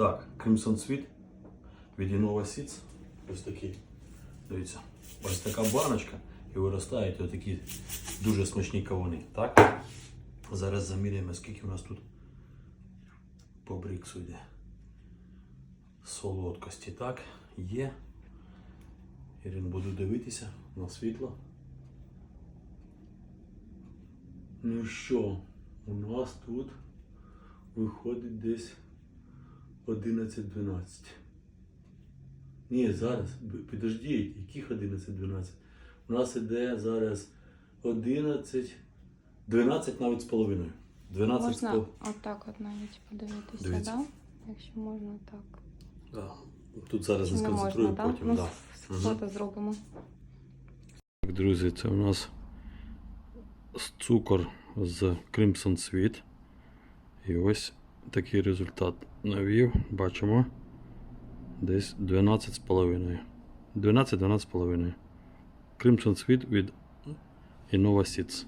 Так, Crimson Sweet від Innova. Ось такий. Дивіться, ось така баночка і виростають отакі дуже смачні кавуни. Так? Зараз заміряємо, скільки у нас тут по бріксу йде. Солодкості. Так, є. Ірин, буду дивитися на світло. Ну що, у нас тут виходить десь 11-12. Ні, зараз, підождіть, яких 11-12? У нас іде зараз 11, 12 навіть з половиною. 12 з Можна пол- отак от навіть подивитися, Дивіться. да? якщо можна так. Да. Тут зараз не сконцентрую, можна, да? потім. Ну, да. с- Мгм. фото зробимо. Так, друзі, це у нас цукор з Crimson Sweet. І ось такий результат навів. Бачимо. Десь 12,5. 12-12,5. Crimson Sweet від Innova Seeds.